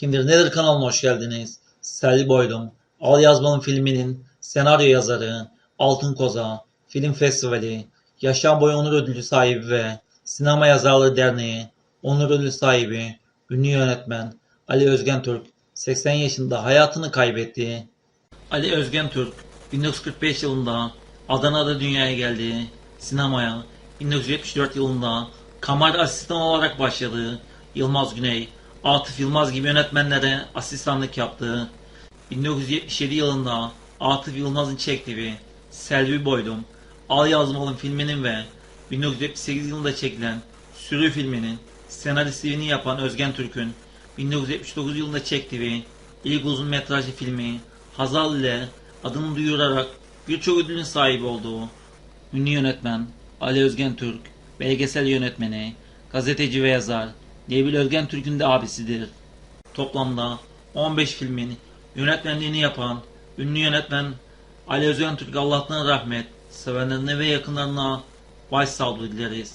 Kimdir Nedir kanalına hoş geldiniz. Selvi Boylum, Al Yazmalım filminin senaryo yazarı, Altın Koza, Film Festivali, Yaşam Boyu Onur Ödülü sahibi ve Sinema Yazarları Derneği Onur Ödülü sahibi, ünlü yönetmen Ali Özgen Türk 80 yaşında hayatını kaybetti. Ali Özgen Türk 1945 yılında Adana'da dünyaya geldi. Sinemaya 1974 yılında kamera asistan olarak başladı. Yılmaz Güney, Atıf Yılmaz gibi yönetmenlere asistanlık yaptı. 1977 yılında Atıf Yılmaz'ın çektiği Selvi Boylum, Al Yazmalım filminin ve 1978 yılında çekilen Sürü filminin senaristliğini yapan Özgen Türk'ün 1979 yılında çektiği ilk uzun metrajlı filmi Hazal ile adını duyurarak birçok ödülün sahibi olduğu ünlü yönetmen Ali Özgen Türk, belgesel yönetmeni, gazeteci ve yazar Nebil Özgen Türk'ün de abisidir. Toplamda 15 filmin yönetmenliğini yapan ünlü yönetmen Ali Özgen Türk Allah'tan rahmet, sevenlerine ve yakınlarına başsağlığı dileriz.